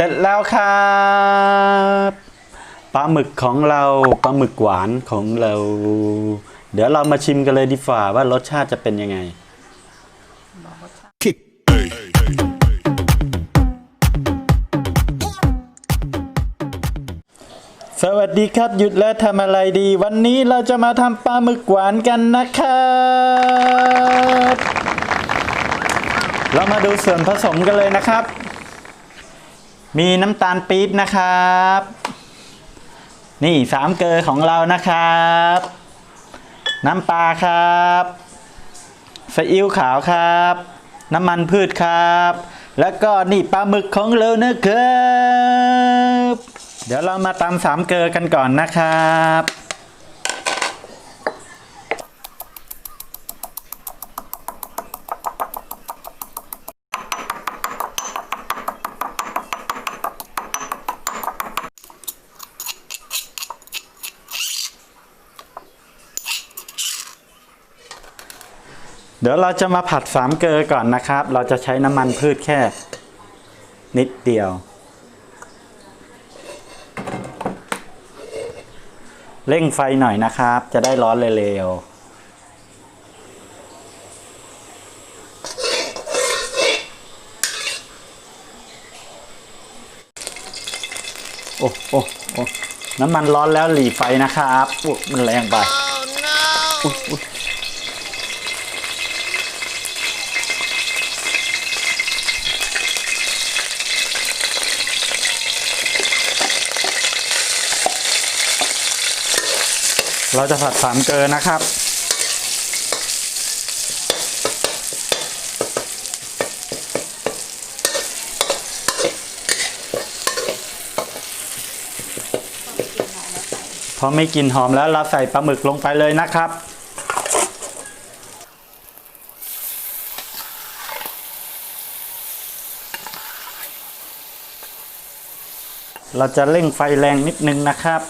สร็จแล้วครับปลาหมึกของเราปลาหมึกหวานของเรา เดี๋ยวเรามาชิมกันเลยดีฝ่าว่ารสชาติจะเป็นยังไงสวัสดีครับหยุดแล้วทำอะไรดี วันนี้เราจะมาทำปลาหมึกหวานกันนะครับเรามาดูส่วนผสมกันเลยนะครับ มีน้ำตาลปี๊บนะครับ นี่สามเกลอของเรานะครับ น้ำปลาครับซีอิ๊วขาวครับ น้ำมันพืชครับ แล้วก็นี่ปลาหมึกของเรานะครับ เดี๋ยวเรามาตำสามเกลอกันก่อนนะครับ เดี๋ยวเราจะมาผัดสามเกลอก่อนนะครับ เราจะใช้น้ำมันพืชแค่ นิดเดียว เร่งไฟหน่อยนะครับ จะได้ร้อนเร็วๆโอ้โอ้โอ้น้ำมันร้อนแล้วหลีไฟนะครับอุ๊ยมันแรงไปอุ๊ย เราจะผัดสามเกลอนะครับ พอไม่กลินหอมแล้วเราใส่ปลาหมึกลงไปเลยนะครับเราจะเร่งไฟแรงนิดนึงนะครับ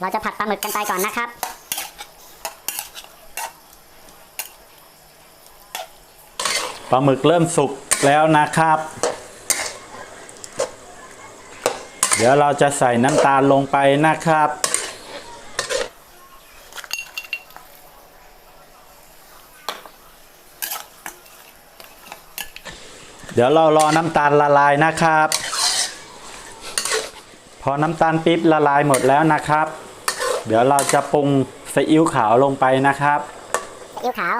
เราจะผัดปลาหมึกกันไปก่อนนะครับ ปลาหมึกเริ่มสุกแล้วนะครับ เดี๋ยวเราจะใส่น้ำตาลลงไปนะครับเดี๋ยวเรารอน้ำตาลละลายนะครับ พอน้ำตาลปี๊บละลายหมดแล้วนะครับ เดี๋ยวเราจะปรุงซีอิ๊วขาวลงไปนะครับซีอิ๊วขาว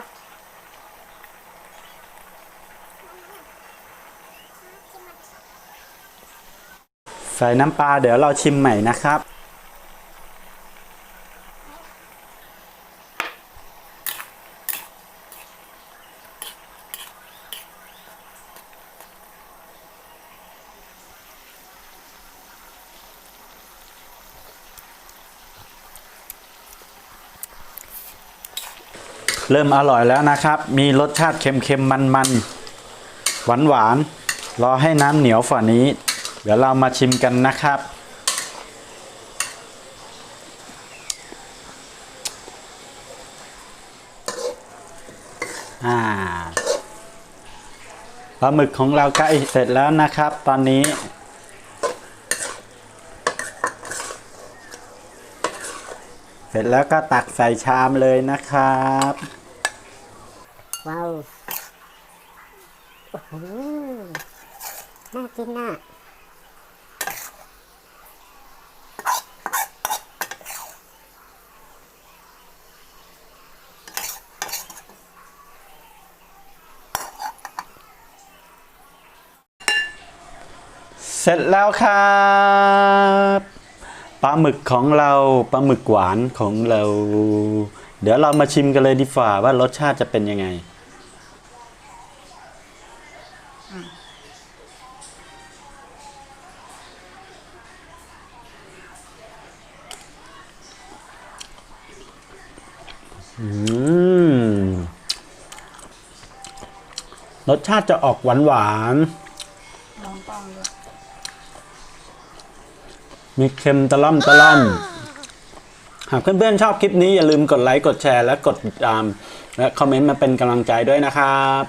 ใส่น้ำปลาเดี๋ยวเราชิมใหม่นะครับ เริ่มอร่อยแล้วนะครับ มีรสชาติเค็มๆมันๆ หวานๆ รอให้น้ำเหนียวฝ่านี้ เดี๋ยวเรามาชิมกันนะครับ อ่าปลาหมึกของเราใกล้เสร็จแล้วนะครับ ตอนนี้เสร็จแล้วก็ตักใส่ชามเลยนะครับ ว้าว โอ้โห น่ากินน่ะเสร็จแล้วครับปลาหมึกของเราปลาหมึกหวานของเรา เดี๋ยวเรามาชิมกันเลยดีฝ่าว่ารสชาติจะเป็นยังไง รสชาติจะออกหวานหวานๆมีเค็มตะล่อมตะล่อมหากเพื่อนๆชอบคลิปนี้อย่าลืมกดไลค์ กดแชร์ และกดติดตาม และคอมเมนต์มาเป็นกำลังใจด้วยนะครับ